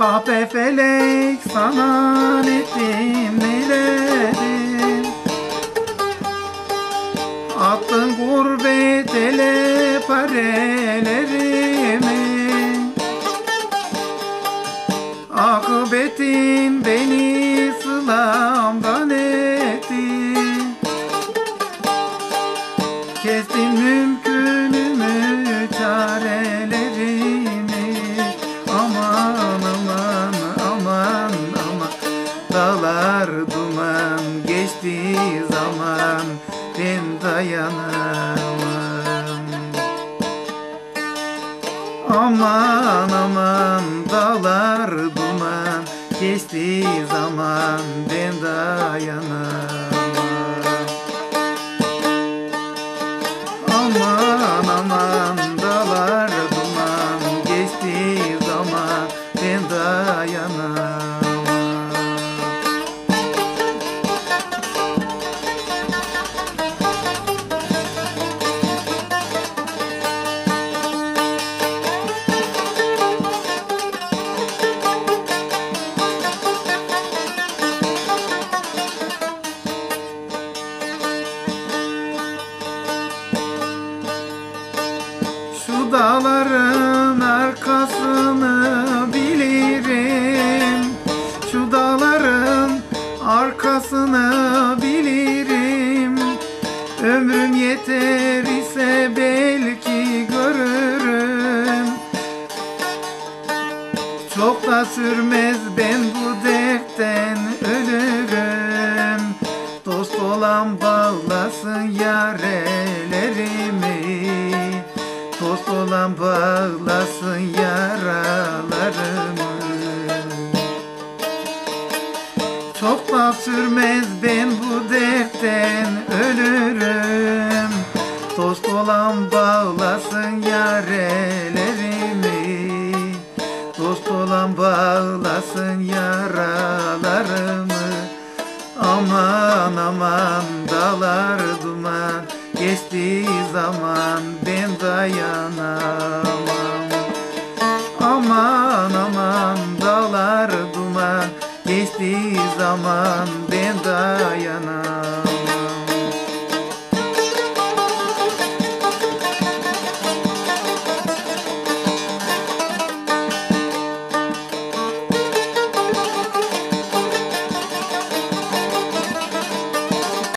Kahpe felek sana ettim neylerim Attın gurbet ele parelerimi Akıbetin beni sılamdan etti. Kestin mümkünümü Duman geçti zaman Ben dayanamam. Aman aman dağlar duman Geçti zaman ben dayanamam dağların arkasını bilirim. Şu dağların arkasını bilirim. Ömrüm yeter ise belki görürüm. Çok da sürmez ben bu dertten ölürüm. Dost olan bağlasın yarelerimi Olan bağlasın yaralarımı. Da sürmez ben bu dertten ölürüm. Dost olan bağlasın yarelerimi. Dost olan bağlasın yaralarımı. Aman aman dağlar duman Geçtiği zaman dayanamam. Aman aman dağlar duman Geçtiği zaman